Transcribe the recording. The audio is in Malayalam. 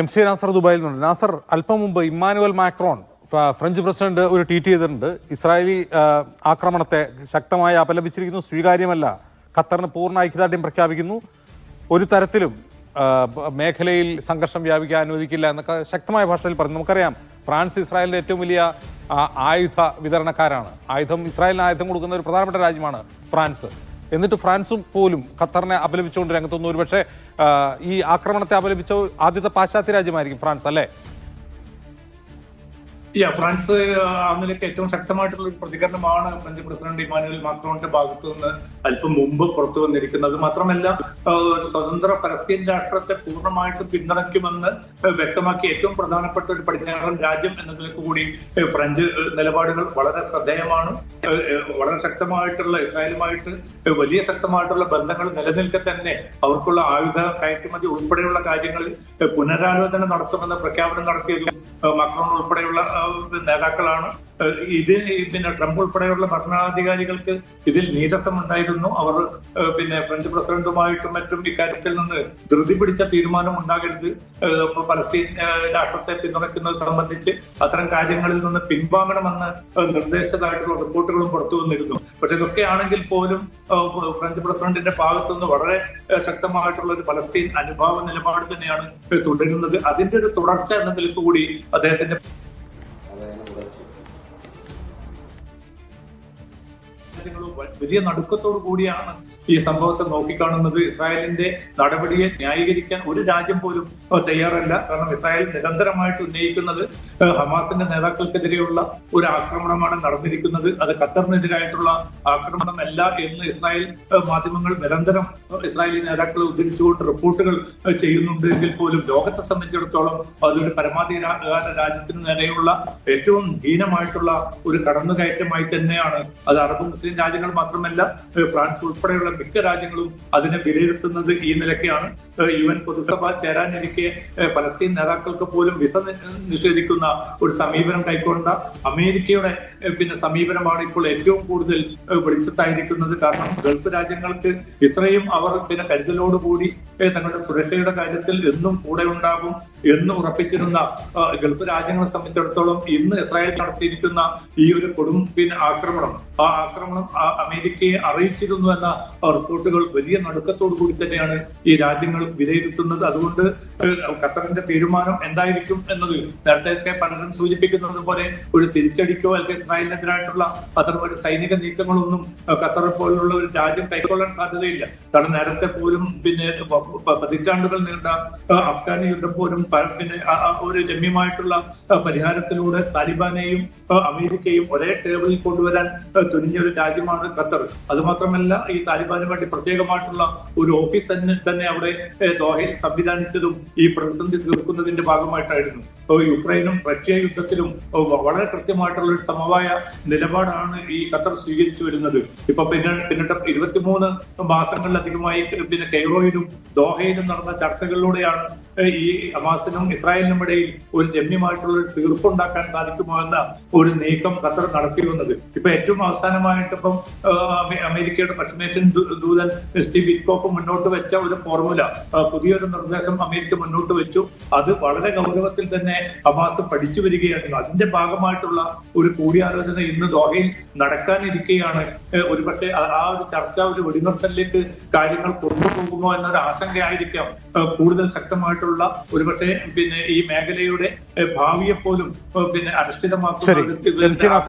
എം സി നാസർ ദുബായിൽ നിന്നുണ്ട് നാസർ അല്പം മുമ്പ് ഇമ്മാനുവൽ മാക്രോൺ ഫ്രഞ്ച് പ്രസിഡന്റ് ഒരു ട്വീറ്റ് ചെയ്തിട്ടുണ്ട്. ഇസ്രായേലി ആക്രമണത്തെ ശക്തമായി അപലപിച്ചിരിക്കുന്നു. സ്വീകാര്യമല്ല. ഖത്തറിന് പൂർണ ഐക്യദാർഢ്യം പ്രഖ്യാപിക്കുന്നു. ഒരു തരത്തിലും മേഖലയിൽ സംഘർഷം വ്യാപിക്കാൻ അനുവദിക്കില്ല എന്നൊക്കെ ശക്തമായ ഭാഷയിൽ പറഞ്ഞു. നമുക്കറിയാം ഫ്രാൻസ് ഇസ്രായേലിന്റെ ഏറ്റവും വലിയ ആയുധ വിതരണക്കാരാണ്. ആയുധം ഇസ്രായേലിന് ആയുധം കൊടുക്കുന്ന ഒരു പ്രധാനപ്പെട്ട രാജ്യമാണ് ഫ്രാൻസ്. എന്നിട്ട് ഫ്രാൻസും പോലും ഖത്തറിനെ അപലപിച്ചുകൊണ്ട് രംഗത്തുനിന്ന് ഒരുപക്ഷെ ഈ ആക്രമണത്തെ അപലപിച്ച ആദ്യത്തെ പാശ്ചാത്യ രാജ്യമായിരിക്കും ഫ്രാൻസ് അല്ലേ? യാ ഫ്രാൻസ് ആ, നിലയ്ക്ക് ഏറ്റവും ശക്തമായിട്ടുള്ള ഒരു പ്രതികരണമാണ് ഫ്രഞ്ച് പ്രസിഡന്റ് ഇമാനുവൽ മാക്രോണിന്റെ ഭാഗത്തു നിന്ന് അല്പം മുമ്പ് പുറത്തു വന്നിരിക്കുന്നത്. മാത്രമല്ല ഒരു സ്വതന്ത്ര പലസ്തീൻ രാഷ്ട്രത്തെ പൂർണമായിട്ട് പിന്തുണയ്ക്കുമെന്ന് വ്യക്തമാക്കി ഏറ്റവും പ്രധാനപ്പെട്ട ഒരു പടിഞ്ഞാറൻ രാജ്യം എന്ന നിലയ്ക്ക് കൂടി ഫ്രഞ്ച് നിലപാടുകൾ വളരെ ശ്രദ്ധേയമാണ്. വളരെ ശക്തമായിട്ടുള്ള ഇസ്രായേലുമായിട്ട് വലിയ ശക്തമായിട്ടുള്ള ബന്ധങ്ങൾ നിലനിൽക്കെ തന്നെ അവർക്കുള്ള ആയുധ കയറ്റുമതി ഉൾപ്പെടെയുള്ള കാര്യങ്ങളിൽ പുനരാലോചന നടത്തുമെന്ന പ്രഖ്യാപനം നടത്തിയതും മക്രോൺ ഉൾപ്പെടെയുള്ള നേതാക്കളാണ്. ഇത് പിന്നെ ട്രംപ് ഉൾപ്പെടെയുള്ള ഭരണാധികാരികൾക്ക് ഇതിൽ നീരസമുണ്ടായിരുന്നു. അവർ പിന്നെ ഫ്രഞ്ച് പ്രസിഡന്റുമായിട്ടും മറ്റും ഇക്കാര്യത്തിൽ നിന്ന് ധൃതി പിടിച്ച തീരുമാനം ഉണ്ടാകരുത്. പലസ്തീൻ രാഷ്ട്രത്തെ പിന്തുണയ്ക്കുന്നത് സംബന്ധിച്ച് അത്തരം കാര്യങ്ങളിൽ നിന്ന് പിൻവാങ്ങണമെന്ന് നിർദ്ദേശിച്ചതായിട്ടുള്ള റിപ്പോർട്ടുകളും പുറത്തു വന്നിരുന്നു. പക്ഷെ ഇതൊക്കെ ആണെങ്കിൽ പോലും ഫ്രഞ്ച് പ്രസിഡന്റിന്റെ ഭാഗത്തുനിന്ന് വളരെ ശക്തമായിട്ടുള്ള ഒരു പലസ്തീൻ അനുഭാവ നിലപാട് തന്നെയാണ് തുടരുന്നത്. അതിന്റെ ഒരു തുടർച്ച എന്ന നിലയ്ക്ക് കൂടി അദ്ദേഹത്തിന്റെ രാജ്യങ്ങളും വ- വലിയ നടുക്കത്തോടു കൂടിയാണ് ഈ സംഭവത്തെ നോക്കിക്കാണുന്നത്. ഇസ്രായേലിന്റെ നടപടിയെ ന്യായീകരിക്കാൻ ഒരു രാജ്യം പോലും തയ്യാറല്ല. കാരണം ഇസ്രായേൽ നിരന്തരമായിട്ട് ഉന്നയിക്കുന്നത് ഹമാസിന്റെ നേതാക്കൾക്കെതിരെയുള്ള ഒരു ആക്രമണമാണ് നടന്നിരിക്കുന്നത്. അത് ഖത്തറിനെതിരായിട്ടുള്ള ആക്രമണമല്ല എന്ന് ഇസ്രായേൽ മാധ്യമങ്ങൾ നിരന്തരം ഇസ്രായേലി നേതാക്കളെ ഉദ്ധരിച്ചുകൊണ്ട് റിപ്പോർട്ടുകൾ ചെയ്യുന്നുണ്ട് എങ്കിൽ പോലും ലോകത്തെ സംബന്ധിച്ചിടത്തോളം അതൊരു പരമാധികാര രാജ്യത്തിന് നേരെയുള്ള ഏറ്റവും ഹീനമായിട്ടുള്ള ഒരു കടന്നുകയറ്റമായി തന്നെയാണ്. അത് അറബ് മുസ്ലിം രാജ്യങ്ങൾ മാത്രമല്ല ഫ്രാൻസ് ഉൾപ്പെടെയുള്ള മിക്ക രാജ്യങ്ങളും അതിനെ വിലയിരുത്തുന്നത് ഈ നിലയ്ക്കാണ്. യു എൻ പൊതുസഭ ചേരാനിരിക്കെ പലസ്തീൻ നേതാക്കൾക്ക് പോലും വിസ നിഷേധിക്കുന്ന ഒരു സമീപനം കൈക്കൊണ്ട അമേരിക്കയുടെ പിന്നെ സമീപനമാണ് ഇപ്പോൾ ഏറ്റവും കൂടുതൽ വെളിച്ചത്തായിരിക്കുന്നത്. കാരണം ഗൾഫ് രാജ്യങ്ങൾക്ക് ഇത്രയും അവർ പിന്നെ കരുതലോടുകൂടി തങ്ങളുടെ സുരക്ഷയുടെ കാര്യത്തിൽ എന്നും കൂടെ ഉണ്ടാകും. എന്ന് ഉറപ്പിച്ചിരുന്ന ഗൾഫ് രാജ്യങ്ങളെ സംബന്ധിച്ചിടത്തോളം ഇന്ന് ഇസ്രായേൽ നടത്തിയിരിക്കുന്ന ഈ ഒരു കൊടും പിന്നെ ആക്രമണം ആ ആക്രമണം അമേരിക്കയെ അറിയിച്ചിരുന്നു എന്ന റിപ്പോർട്ടുകൾ വലിയ നടുക്കത്തോടു കൂടി തന്നെയാണ് ഈ രാജ്യങ്ങൾ വിലയിരുത്തുന്നത്. അതുകൊണ്ട് ഖത്തറിന്റെ തീരുമാനം എന്തായിരിക്കും എന്നത് നേരത്തെയൊക്കെ പലരും സൂചിപ്പിക്കുന്നത് പോലെ ഒരു തിരിച്ചടിക്കോ അല്ലെങ്കിൽ ഇസ്രായേലിനെതിരായിട്ടുള്ള അത്തരം ഒരു സൈനിക നീക്കങ്ങളൊന്നും ഖത്തർ പോലുള്ള ഒരു രാജ്യം കൈക്കൊള്ളാൻ സാധ്യതയില്ല. കാരണം നേരത്തെ പോലും പിന്നെ പതിറ്റാണ്ടുകൾ നീണ്ട അഫ്ഗാനി യുദ്ധം പോലും പിന്നെ ഒരു രമ്യമായിട്ടുള്ള പരിഹാരത്തിലൂടെ താലിബാനെയും അമേരിക്കയും ഒരേ ടേബിളിൽ കൊണ്ടുവരാൻ തുനിഞ്ഞ ഒരു രാജ്യമാണ് ഖത്തർ. അതുമാത്രമല്ല ഈ താലിബാന് വേണ്ടി പ്രത്യേകമായിട്ടുള്ള ഒരു ഓഫീസ് തന്നെ തന്നെ അവിടെ ദോഹയിൽ സംവിധാനിച്ചതും ഈ പ്രതിസന്ധി തീർക്കുന്നതിന്റെ ഭാഗമായിട്ടായിരുന്നു. യുക്രൈനും റഷ്യ യുദ്ധത്തിലും വളരെ കൃത്യമായിട്ടുള്ള ഒരു സമവായ നിലപാടാണ് ഈ ഖത്തർ സ്വീകരിച്ചു വരുന്നത്. ഇപ്പൊ പിന്നെ പിന്നിട്ട് ഇരുപത്തിമൂന്ന് മാസങ്ങളിലധികമായി പിന്നെ കെയ്റോയിലും ദോഹയിലും നടന്ന ചർച്ചകളിലൂടെയാണ് ഈ ഹമാസിനും ഇസ്രായേലിനും ഇടയിൽ ഒരു രമ്യമായിട്ടുള്ള ഒരു തീർപ്പുണ്ടാക്കാൻ സാധിക്കുമോ എന്ന ഒരു നീക്കം ഖത്തർ നടത്തി വന്നത് ഇപ്പൊ ഏറ്റവും അവസാനമായിട്ട് ഇപ്പം അമേരിക്കയുടെ പശ്ചിമേഷ്യൻ ദൂതൻ സ്റ്റീവ് വിറ്റ്കോക്ക് മുന്നോട്ട് വെച്ച ഒരു ഫോർമുല പുതിയൊരു നിർദ്ദേശം അമേരിക്ക മുന്നോട്ട് വെച്ചു. അത് വളരെ ഗൗരവത്തിൽ തന്നെ ഹമാസ് പഠിച്ചു വരികയാണ്. അതിന്റെ ഭാഗമായിട്ടുള്ള ഒരു കൂടിയാലോചന ഇന്ന് ദോഹയിൽ നടക്കാനിരിക്കുകയാണ് ഒരുപക്ഷെ ആ ഒരു ചർച്ച ഒരു വെടിനിർത്തലിലേക്ക് കാര്യങ്ങൾ കൊണ്ടുപോകുമോ എന്നൊരു ആശങ്കയായിരിക്കാം കൂടുതൽ കൂടുതൽ ശക്തമായിട്ടുള്ള ഒരുപക്ഷെ പിന്നെ ഈ മേഖലയുടെ ഭാവിയെ പോലും പിന്നെ അരക്ഷിതമാക്കുന്ന